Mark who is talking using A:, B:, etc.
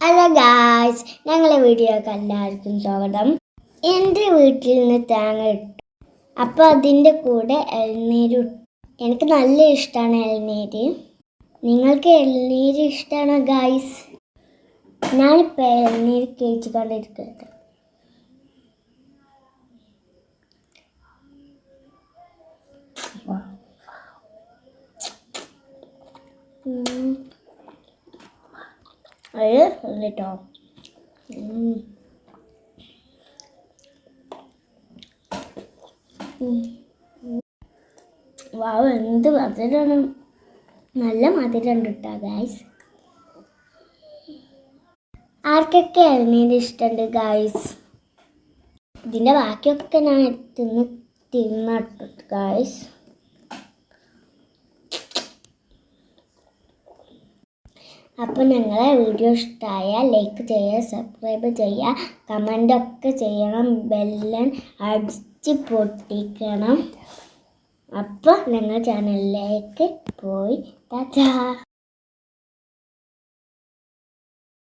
A: Hello guys ഞങ്ങളെ വീഡിയോക്ക് എല്ലാവർക്കും സ്വാഗതം. എന്റെ വീട്ടിൽ നിന്ന് തേങ്ങ ഇട്ടു. അപ്പോൾ അതിന്റെ കൂടെ ഇളനീര് എനിക്ക് നല്ല ഇഷ്ടമാണ് ഇളനീര് നിങ്ങൾക്ക് ഇളനീര് ഇഷ്ടമാണോ ഗായ്സ് ഞാനിപ്പോൾ ഇളനീര് കഴിച്ചു ഉം. അത് കേട്ടോ വാവ് എന്ത് മധുരമാണ് നല്ല മധുരം കിട്ടാ ഗായ്സ് ആർക്കൊക്കെ ഇളനീര് ഇഷ്ടമുണ്ട് ഗായ്സ് ഇതിന്റെ ബാക്കിയൊക്കെ ഞാൻ തിന്ന് തിന്നിട്ടു ഗായ്സ് അപ്പോൾ ഞങ്ങളെ വീഡിയോ ഇഷ്ടമായാൽ ലൈക്ക് ചെയ്യുക സബ്സ്ക്രൈബ് ചെയ്യുക കമന്റൊക്കെ ചെയ്യണം ബെല്ലൻ അടിച്ച് പൊട്ടിക്കണം. അപ്പോൾ ഞങ്ങൾ ചാനലിലേക്ക് പോയി. ടാറ്റാ